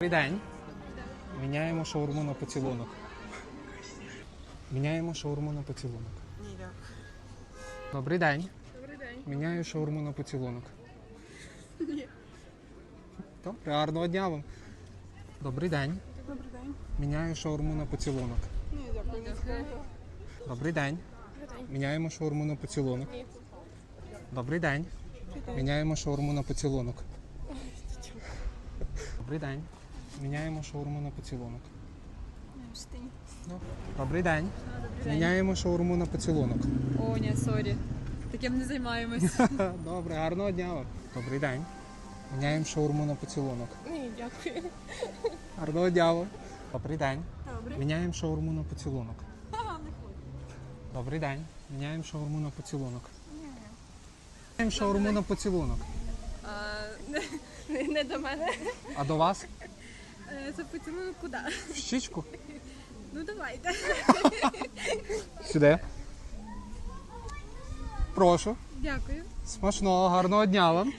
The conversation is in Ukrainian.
Добрий день. Міняємо шаурму на поцілунок. Міняємо шаурму на поцілунок. Ні, дякую. Добрий день. Добрий день. Міняю шаурму на поцілунок. Ні. Добре, гарного дня вам. Добрий день. Добрий день. Міняю шаурму на поцілунок. Ні, дякую. Добрий день. Міняємо шаурму на поцілунок. Добрий день. Міняємо шаурму на поцілунок. Добрий день. Міняємо шаурму на поцілунок. Добрий день. Міняємо шаурму на поцілунок. О, ні, сорі. Таким не займаємось. Добре, гарного дня вам. Добрий день. Міняємо шаурму на поцілунок. Ні, дякую. Гарного дня вам. Добрий день. Добре. Міняємо шаурму на поцілунок. Ага, не хочу. Добрий день. Міняємо шаурму на поцілунок. Міняємо шаурму на поцілунок. Не, не до мене. А до вас? Е, поцілунок куди? В щічку? Ну давайте. Сюди. Прошу. Дякую. Смачного, гарного дня вам.